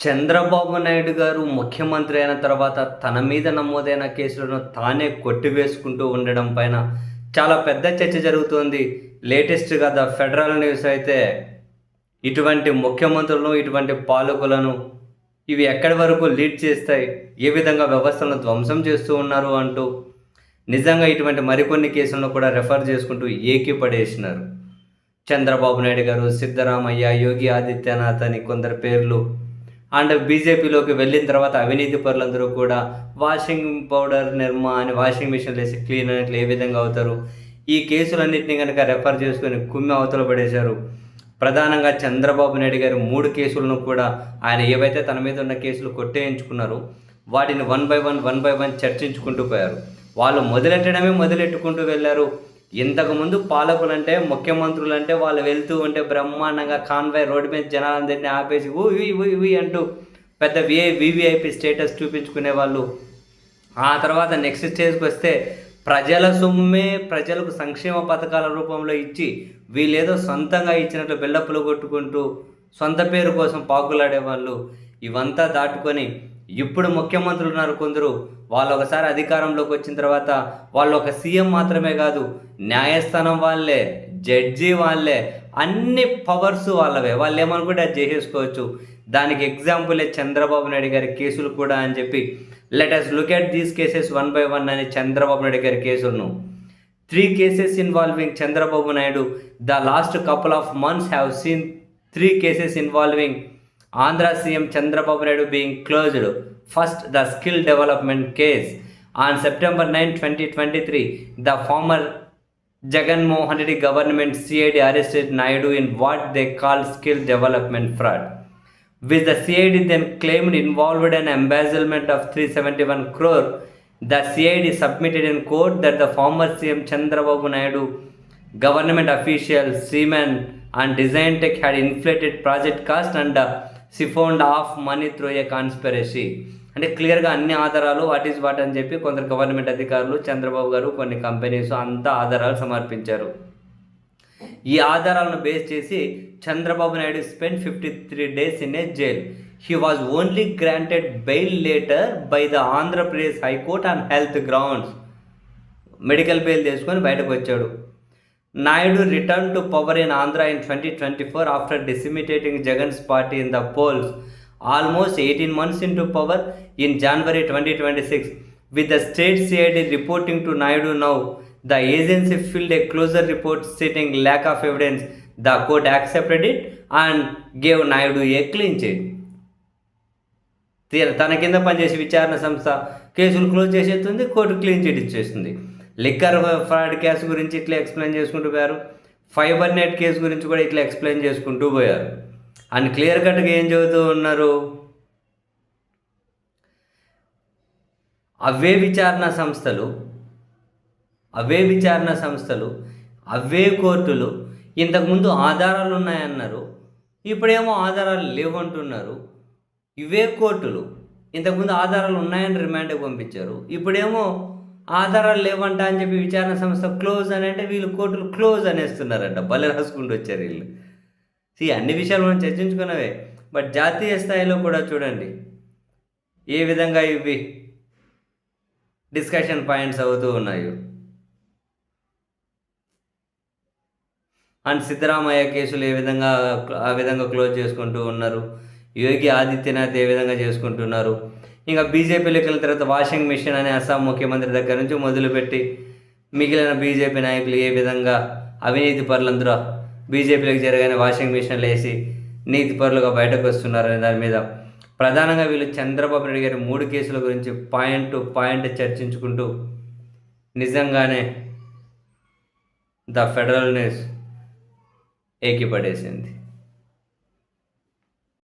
చంద్రబాబు నాయుడు గారు ముఖ్యమంత్రి అయిన తర్వాత తన మీద నమోదైన కేసులను తానే కొట్టివేసుకుంటూ ఉండడం పైన చాలా పెద్ద చర్చ జరుగుతోంది. లేటెస్ట్గా ద ఫెడరల్ న్యూస్ అయితే ఇటువంటి ముఖ్యమంత్రులను ఇటువంటి పాలకులను ఇవి ఎక్కడి వరకు లీడ్ చేస్తాయి ఏ విధంగా వ్యవస్థలను ధ్వంసం చేస్తూ ఉన్నారు అంటూ నిజంగా ఇటువంటి మరికొన్ని కేసులను కూడా రెఫర్ చేసుకుంటూ ఏకీపడేసినారు. చంద్రబాబు నాయుడు గారు సిద్ధరామయ్య యోగి ఆదిత్యనాథ్ అని కొందరు పేర్లు అండ్ బీజేపీలోకి వెళ్ళిన తర్వాత అవినీతి పరులందరూ కూడా వాషింగ్ పౌడర్ నిర్మా అని వాషింగ్ మిషన్ వేసి క్లీన్ అనేట్లు ఏ విధంగా అవుతారు? ఈ కేసులన్నింటినీ కనుక రెఫర్ చేసుకొని కుమ్మి అవతల పడేశారు. ప్రధానంగా చంద్రబాబు నాయుడు గారు మూడు కేసులను కూడా ఆయన ఏవైతే తన మీద ఉన్న కేసులు కొట్టేయించుకున్నారో వాటిని one by one one by one చర్చించుకుంటూ పోయారు. వాళ్ళు మొదలెట్టడమే మొదలెట్టుకుంటూ వెళ్ళారు. ఇంతకుముందు పాలకులంటే ముఖ్యమంత్రులు అంటే వాళ్ళు వెళ్తూ ఉంటే బ్రహ్మాండంగా కాన్వాయ్ రోడ్డు మీద జనాలందరినీ ఆపేసి ఊ ఇవి అంటూ పెద్ద విఐ వివిఐపి స్టేటస్ చూపించుకునే వాళ్ళు. ఆ తర్వాత నెక్స్ట్ స్టేజ్కి వస్తే ప్రజల సొమ్మే ప్రజలకు సంక్షేమ పథకాల రూపంలో ఇచ్చి వీళ్ళేదో సొంతంగా ఇచ్చినట్లు బిల్డప్లు కొట్టుకుంటూ సొంత పేరు కోసం పాకులాడే వాళ్ళు ఇవంతా దాటుకొని ఇప్పుడు ముఖ్యమంత్రులు ఉన్నారు కొందరు. వాళ్ళు ఒకసారి అధికారంలోకి వచ్చిన తర్వాత వాళ్ళు ఒక సీఎం మాత్రమే కాదు న్యాయస్థానం వాళ్ళే జడ్జి వాళ్ళే అన్ని పవర్స్ వాళ్ళవే. వాళ్ళు ఏమనుకుంటే అది చేసేసుకోవచ్చు. దానికి ఎగ్జాంపులే చంద్రబాబు నాయుడు గారి కేసులు కూడా అని చెప్పి let us look at these cases one by one అని చంద్రబాబు నాయుడు గారి కేసులను. Three cases involving Chandrababu Naidu the last couple of months have seen three cases involving Andhra CM Chandrababu Naidu being closed. First, the skill development case. On September 9, 2023, the former Jagan Mohan Reddy government CID arrested Naidu in what they call skill development fraud, With the CID then claimed involved an embezzlement of 371 crore. The CID submitted in court that the former CM Chandrababu Naidu government official Seaman and design tech had inflated project cost and uh, siphoned off money through a conspiracy. అంటే క్లియర్గా అన్ని ఆధారాలు what is what అని చెప్పి కొందరు government అధికారులు చంద్రబాబు గారు కొన్ని కంపెనీస్ అంతా ఆధారాలు సమర్పించారు. ఈ ఆధారాలను బేస్ చేసి Chandrababu Naidu spend fifty three days in a jail he was only granted bail later by the Andhra Pradesh high court on health grounds medical bail తీసుకొని బయటకు వచ్చాడు. Naidu return to power in Andhra in twenty twenty four after decimating Jagan's party in the polls almost eighteen months in to power in January twenty twenty six with the state CID reporting to Naidu now the agency field a closer report stating lack of evidence. The court accepted it and gave Naidu a clean chit. తన కింద పనిచేసే విచారణ సంస్థ కేసులు close చేసేస్తుంది court clean chit ఇచ్చేస్తుంది liquor fraud case గురించి ఇట్లా ఎక్స్ప్లెయిన్ చేసుకుంటూ పోయారు. ఫైబర్ నెట్ కేసు గురించి కూడా ఇట్లా ఎక్స్ప్లెయిన్ చేసుకుంటూ పోయారు. అండ్ క్లియర్ కట్గా ఏం చెబుతూ ఉన్నారు? అవే విచారణ సంస్థలు అవే విచారణ సంస్థలు అవే కోర్టులు ఇంతకుముందు ఆధారాలు ఉన్నాయన్నారు. ఇప్పుడేమో ఆధారాలు లేవంటున్నారు ఇవే కోర్టులు ఇంతకుముందు ఆధారాలు ఉన్నాయని రిమాండ్కి పంపించారు. ఇప్పుడేమో ఆధారాలు లేవంట అని చెప్పి విచారణ సంస్థ క్లోజ్ అని అంటే వీళ్ళు కోర్టులు క్లోజ్ అనేస్తున్నారంట భలే రాసుకుంటూ వచ్చారు వీళ్ళు. ఈ అన్ని విషయాలు మనం చర్చించుకున్నవే. బట్ జాతీయ స్థాయిలో కూడా చూడండి ఏ విధంగా ఇవి డిస్కషన్ పాయింట్స్ అవుతూ ఉన్నాయో. అండ్ సిద్ధరామయ్య కేసులు ఏ విధంగా ఆ విధంగా క్లోజ్ చేసుకుంటూ ఉన్నారు? యోగి ఆదిత్యనాథ్ ఏ విధంగా చేసుకుంటున్నారు? ఇంకా బీజేపీలోకి వెళ్ళిన తర్వాత వాషింగ్ మిషన్ అనే అస్సాం ముఖ్యమంత్రి దగ్గర నుంచి మొదలుపెట్టి మిగిలిన బీజేపీ నాయకులు ఏ విధంగా అవినీతి పరులందరూ బీజేపీలోకి జరగని వాషింగ్ మిషన్లు వేసి నీతి పరులుగా బయటకు వస్తున్నారనే దాని మీద ప్రధానంగా వీళ్ళు చంద్రబాబు నాయుడు గారి మూడు కేసుల గురించి పాయింట్ టు పాయింట్ చర్చించుకుంటూ నిజంగానే ద ఫెడరల్ న్యూస్ ఏకిపడేసింది.